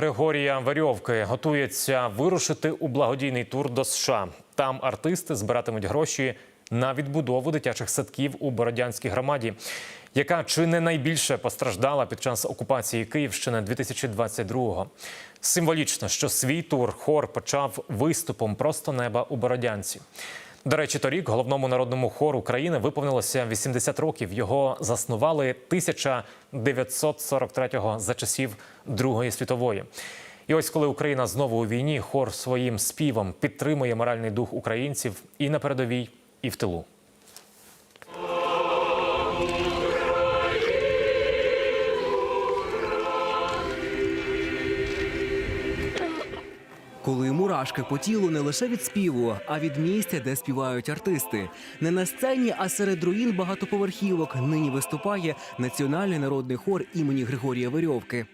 Григорія Верьовки готується вирушити у благодійний тур до США. Там артисти збиратимуть гроші на відбудову дитячих садків у Бородянській громаді, яка чи не найбільше постраждала під час окупації Київщини 2022-го. Символічно, що свій тур хор почав виступом просто неба у Бородянці. До речі, торік головному народному хору країни виповнилося 80 років. Його заснували 1943-го за часів Другої світової. І ось коли Україна знову у війні, хор своїм співом підтримує моральний дух українців і на передовій, і в тилу. Мурашки по тілу не лише від співу, а від місця, де співають артисти. Не на сцені, а серед руїн багатоповерхівок нині виступає національний народний хор імені Григорія Верьовки.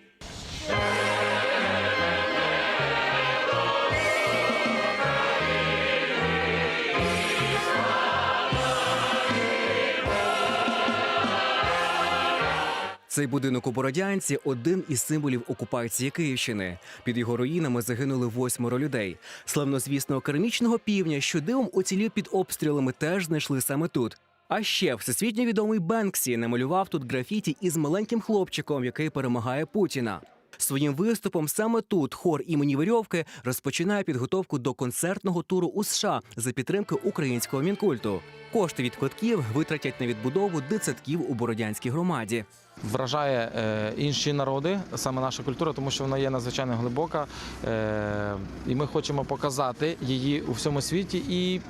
Цей будинок у Бородянці один із символів окупації Київщини. Під його руїнами загинули восьмеро людей. Славнозвісного керамічного півня, що дивом оцілів під обстрілами, теж знайшли саме тут. А ще всесвітньо відомий Бенксі намалював тут графіті із маленьким хлопчиком, який перемагає Путіна. Своїм виступом саме тут хор імені Верьовки розпочинає підготовку до концертного туру у США за підтримки українського мінкульту. Кошти від квитків витратять на відбудову дитсадків у Бородянській громаді. вражає е, інші народи, саме наша культура, тому що вона є надзвичайно глибока. Е, і ми хочемо показати її у всьому світі і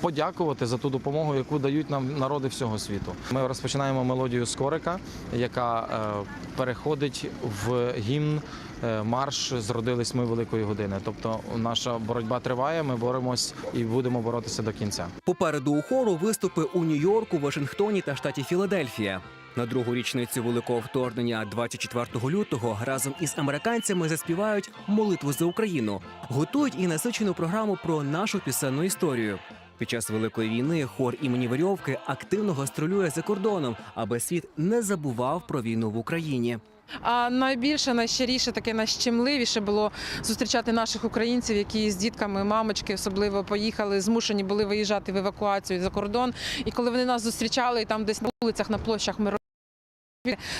подякувати за ту допомогу, яку дають нам народи всього світу. Ми розпочинаємо мелодію Скорика, яка е, переходить в гімн. Е, Марш зродились ми великої години. Тобто наша боротьба триває. Ми боремось і будемо боротися до кінця. Попереду у хору виступи у Нью-Йорку, Вашингтоні та штаті Філадельфія. На другу річницю великого вторгнення 24 лютого разом із американцями заспівають молитву за Україну, готують і насичену програму про нашу пісенну історію. Під час великої війни хор імені Верьовки активно гастролює за кордоном, аби світ не забував про війну в Україні. А найбільше, найщиріше, таке найщемливіше було зустрічати наших українців, які з дітками, мамочки особливо поїхали, змушені були виїжджати в евакуацію за кордон. І коли вони нас зустрічали, і там десь на вулицях, на площах ми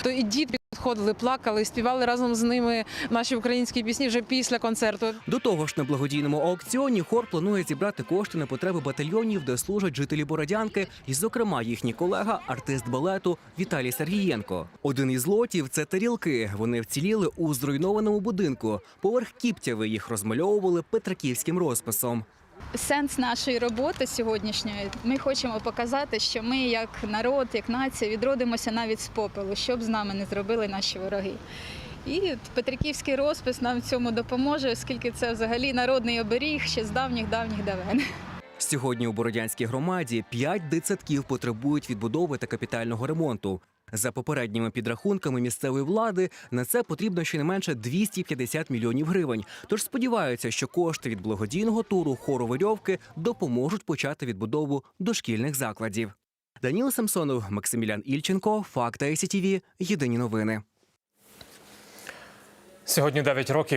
то і діти підходили, плакали, співали разом з ними наші українські пісні вже після концерту. До того ж, на благодійному аукціоні хор планує зібрати кошти на потреби батальйонів, де служать жителі Бородянки, і, зокрема, їхній колега, артист балету Віталій Сергієнко. Один із лотів це тарілки. Вони вціліли у зруйнованому будинку. Поверх кіптяви їх розмальовували петраківським розписом. Сенс нашої роботи сьогоднішньої ми хочемо показати, що ми, як народ, як нація, відродимося навіть з попелу, що б з нами не зробили наші вороги. І Петриківський розпис нам в цьому допоможе, оскільки це взагалі народний оберіг ще з давніх давніх давен. Сьогодні у Бородянській громаді п'ять дитсадків потребують відбудови та капітального ремонту. За попередніми підрахунками місцевої влади на це потрібно щонайменше 250 мільйонів гривень. Тож сподіваються, що кошти від благодійного туру хору Верьовки допоможуть почати відбудову дошкільних закладів. Даніл Самсонов, Максимілян Ільченко, Факта СІТІВІ. Єдині новини. Сьогодні 9 років